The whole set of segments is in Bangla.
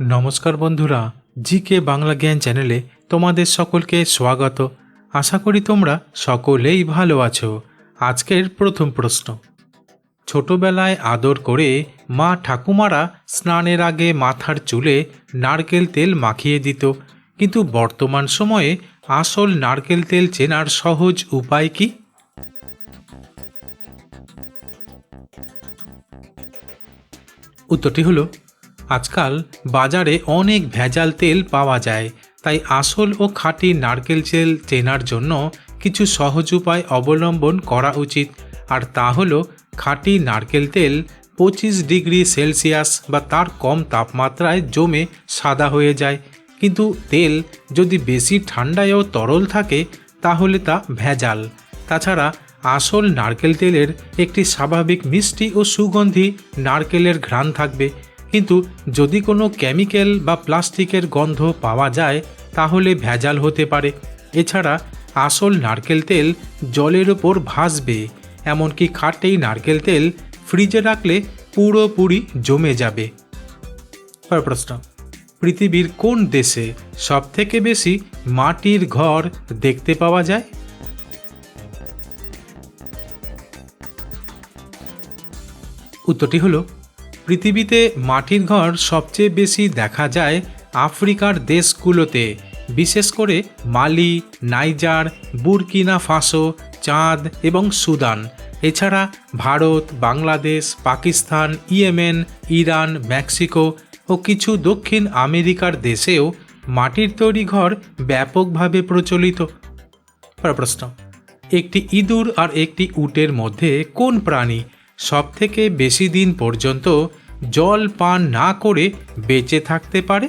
নমস্কার বন্ধুরা জি কে বাংলা জ্ঞান চ্যানেলে তোমাদের সকলকে স্বাগত। আশা করি তোমরা সকলেই ভালো আছো। আজকের প্রথম প্রশ্ন। ছোটবেলায় আদর করে মা ঠাকুমারা স্নানের আগে মাথার চুলে নারকেল তেল মাখিয়ে দিত। কিন্তু বর্তমান সময়ে আসল নারকেল তেল চেনার সহজ উপায় কি? উত্তরটি হলো আজকাল বাজারে অনেক ভেজাল তেল পাওয়া যায়, তাই আসল ও খাঁটি নারকেল তেল চেনার জন্য কিছু সহজ উপায় অবলম্বন করা উচিত। আর তা হলো, খাঁটি নারকেল তেল পঁচিশ ডিগ্রি সেলসিয়াস বা তার কম তাপমাত্রায় জমে সাদা হয়ে যায়। কিন্তু তেল যদি বেশি ঠান্ডায়ও তরল থাকে, তাহলে তা ভেজাল। তাছাড়া আসল নারকেল তেলের একটি স্বাভাবিক মিষ্টি ও সুগন্ধি নারকেলের ঘ্রাণ থাকবে। কিন্তু যদি কোনো কেমিক্যাল বা প্লাস্টিকের গন্ধ পাওয়া যায়, তাহলে ভেজাল হতে পারে। এছাড়া আসল নারকেল তেল জলের ওপর ভাসবে, এমনকি খাটেই নারকেল তেল ফ্রিজে রাখলে পুরোপুরি জমে যাবে। পর প্রশ্ন। পৃথিবীর কোন দেশে সবথেকে বেশি মাটির ঘর দেখতে পাওয়া যায়? উত্তরটি হলো পৃথিবীতে মাটির ঘর সবচেয়ে বেশি দেখা যায় আফ্রিকার দেশগুলোতে, বিশেষ করে মালি, নাইজার, বুরকিনা ফাঁসো, চাঁদ এবং সুদান। এছাড়া Bharat, Bangladesh, Pakistan, Yemen, Iran, Mexico ও কিছু দক্ষিণ আমেরিকার দেশেও মাটির তৈরি ঘর ব্যাপকভাবে প্রচলিত। প্রশ্ন, একটি ইঁদুর আর একটি উটের মধ্যে কোন প্রাণী সবথেকে বেশি দিন পর্যন্ত জল পান না করে বেঁচে থাকতে পারে?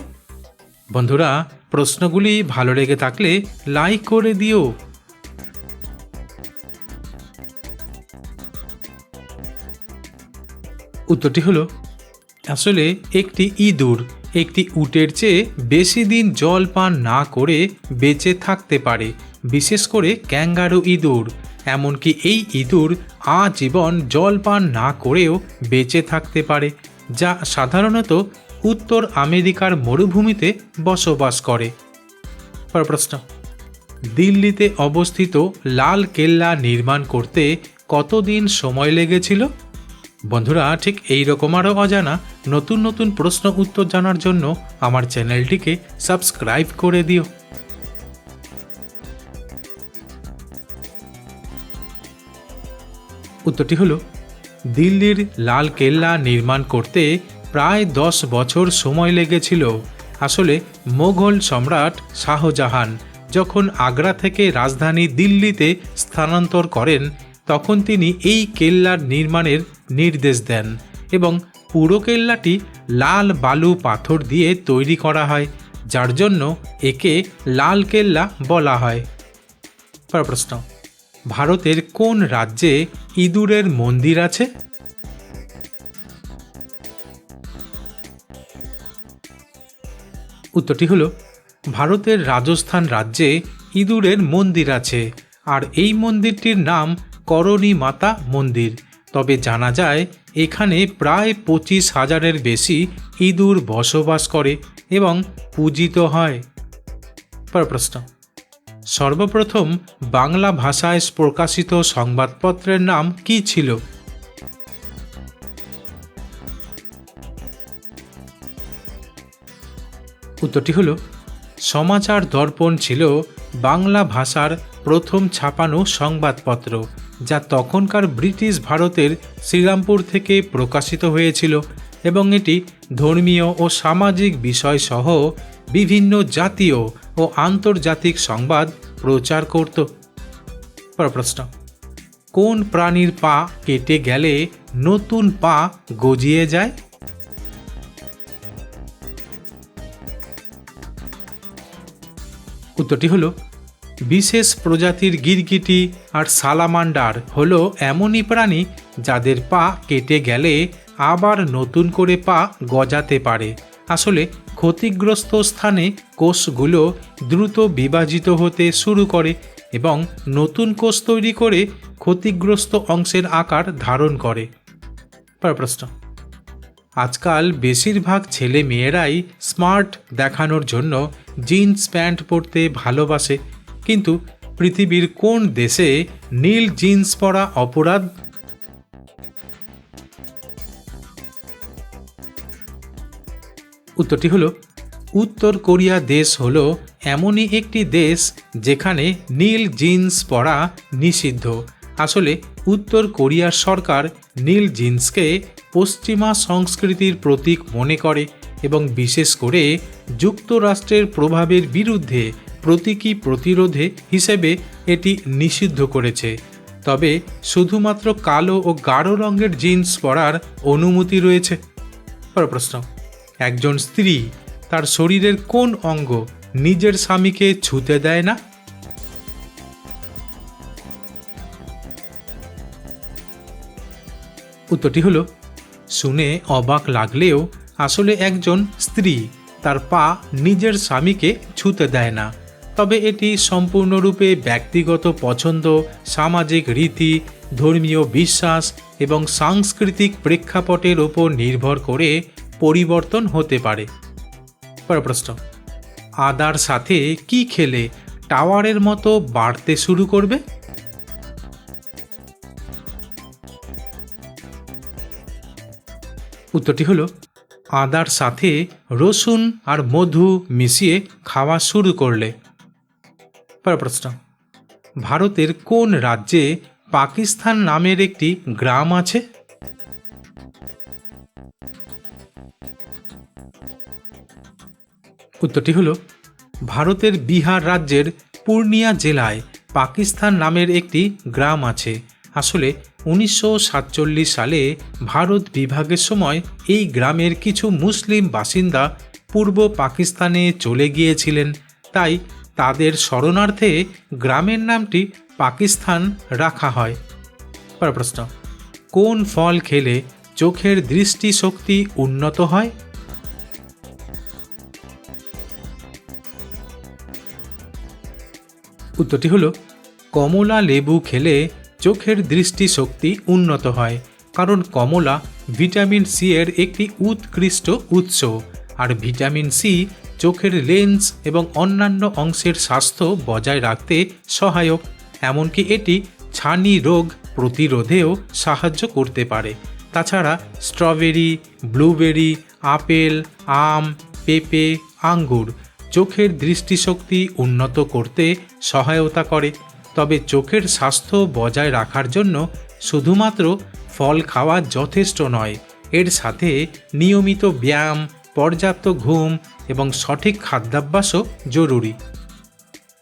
বন্ধুরা, প্রশ্নগুলি ভালো লেগে থাকলে লাইক করে দিও। উত্তরটি হলো, আসলে একটি ইঁদুর একটি উটের চেয়ে বেশি দিন জল পান না করে বেঁচে থাকতে পারে, বিশেষ করে ক্যাঙ্গারু ইঁদুর। এমনকি এই ইঁদুর আজীবন জল পান না করেও বেঁচে থাকতে পারে, যা সাধারণত উত্তর আমেরিকার মরুভূমিতে বসবাস করে। প্রশ্ন। দিল্লিতে অবস্থিত লাল কেল্লা নির্মাণ করতে কতদিন সময় লেগেছিল? বন্ধুরা, ঠিক এই রকম আরও অজানা নতুন নতুন প্রশ্ন উত্তর জানার জন্য আমার চ্যানেলটিকে সাবস্ক্রাইব করে দিও। উত্তরটি হলো, দিল্লির লাল কেল্লা নির্মাণ করতে প্রায় দশ বছর সময় লেগেছিল। আসলে মোগল সম্রাট শাহজাহান যখন আগ্রা থেকে রাজধানী দিল্লিতে স্থানান্তর করেন, তখন তিনি এই কেল্লার নির্মাণের নির্দেশ দেন এবং পুরো কেল্লাটি লাল বালু পাথর দিয়ে তৈরি করা হয়, যার জন্য একে লাল কেল্লা বলা হয়। প্রশ্ন। ভারতের কোন রাজ্যে ইঁদুরের মন্দির আছে? উত্তরটি হলো, ভারতের রাজস্থান রাজ্যে ইঁদুরের মন্দির আছে, আর এই মন্দিরটির নাম করণী মাতা মন্দির। তবে জানা যায়, এখানে প্রায় পঁচিশ হাজারের বেশি ইঁদুর বসবাস করে এবং পূজিত হয়। পর প্রশ্ন। সর্বপ্রথম বাংলা ভাষায় প্রকাশিত সংবাদপত্রের নাম কি ছিল? উত্তরটি হল, সমাচার দর্পণ ছিল বাংলা ভাষার প্রথম ছাপানো সংবাদপত্র, যা তখনকার ব্রিটিশ ভারতের শ্রীরামপুর থেকে প্রকাশিত হয়েছিল এবং এটি ধর্মীয় ও সামাজিক বিষয়সহ বিভিন্ন জাতীয় ও আন্তর্জাতিক সংবাদ প্রচার করত। প্রশ্ন, কোন প্রাণীর পা কেটে গেলে নতুন পা গজিয়ে যায়? উত্তরটি হলো, বিশেষ প্রজাতির গিরগিটি আর সালামান্ডার হলো এমনই প্রাণী যাদের পা কেটে গেলে আবার নতুন করে পা গজাতে পারে। আসলে ক্ষতিগ্রস্ত স্থানে কোষগুলো দ্রুত বিভাজিত হতে শুরু করে এবং নতুন কোষ তৈরি করে ক্ষতিগ্রস্ত অংশের আকার ধারণ করে। প্রশ্ন। আজকাল বেশিরভাগ ছেলে মেয়েরাই স্মার্ট দেখানোর জন্য জিন্স প্যান্ট পরতে ভালোবাসে, কিন্তু পৃথিবীর কোন দেশে নীল জিন্স পরা অপরাধ উত্তরটি হলো, উত্তর কোরিয়া দেশ হল এমনই একটি দেশ যেখানে নীল জিন্স পরা নিষিদ্ধ। আসলে উত্তর কোরিয়ার সরকার নীল জিন্সকে পশ্চিমা সংস্কৃতির প্রতীক মনে করে এবং বিশেষ করে যুক্তরাষ্ট্রের প্রভাবের বিরুদ্ধে প্রতীকী প্রতিরোধে হিসেবে এটি নিষিদ্ধ করেছে। তবে শুধুমাত্র কালো ও গাঢ় রঙের জিন্স পরার অনুমতি রয়েছে। পরের প্রশ্ন। একজন স্ত্রী, তার শরীরের কোন অঙ্গ নিজের স্বামীকে ছুতে দেয় না? উত্তরটি হলো, শুনে অবাক লাগলেও আসলে একজন স্ত্রী তার পা নিজের স্বামীকে ছুতে দেয় না। তবে এটি সম্পূর্ণরূপে ব্যক্তিগত পছন্দ, সামাজিক রীতি, ধর্মীয় বিশ্বাস এবং সাংস্কৃতিক প্রেক্ষাপটের ওপর নির্ভর করে পরিবর্তন হতে পারে। পরের প্রশ্ন। আদার সাথে কি খেলে টাওয়ারের মতো বাড়তে শুরু করবে? উত্তরটি হলো, আদার সাথে রসুন আর মধু মিশিয়ে খাওয়া শুরু করলে। পরের প্রশ্ন। ভারতের কোন রাজ্যে পাকিস্তান নামের একটি গ্রাম আছে? উত্তরটি হলো, ভারতের বিহার রাজ্যের পূর্ণিয়া জেলায় পাকিস্তান নামের একটি গ্রাম আছে। আসলে উনিশশো সাতচল্লিশ সালে ভারত বিভাগের সময় এই গ্রামের কিছু মুসলিম বাসিন্দা পূর্ব পাকিস্তানে চলে গিয়েছিলেন। তাই তাদের শরণার্থে গ্রামের নামটি পাকিস্তান রাখা হয়। প্রশ্ন, কোন ফল খেলে চোখের দৃষ্টিশক্তি উন্নত হয়? উত্তরটি হলো, কমলা লেবু খেলে চোখের দৃষ্টিশক্তি উন্নত হয়, কারণ কমলা ভিটামিন সি এর একটি উৎকৃষ্ট উৎস, আর ভিটামিন সি চোখের লেন্স এবং অন্যান্য অংশের স্বাস্থ্য বজায় রাখতে সহায়ক, এমনকি এটি ছানি রোগ প্রতিরোধেও সাহায্য করতে পারে। তাছাড়া স্ট্রবেরি, ব্লুবেরি, আপেল, আম, পেঁপে, আঙ্গুর চোখের দৃষ্টিশক্তি উন্নত করতে সহায়তা করে, তবে চোখের স্বাস্থ্য বজায় রাখার জন্য শুধুমাত্র ফল খাওয়া যথেষ্ট নয়। এর সাথে নিয়মিত ব্যায়াম, পর্যাপ্ত ঘুম এবং সঠিক খাদ্যাভ্যাসও জরুরি।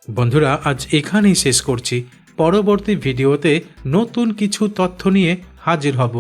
বন্ধুরা, আজ এখানেই শেষ করছি। পরবর্তী ভিডিওতে নতুন কিছু তথ্য নিয়ে হাজির হব।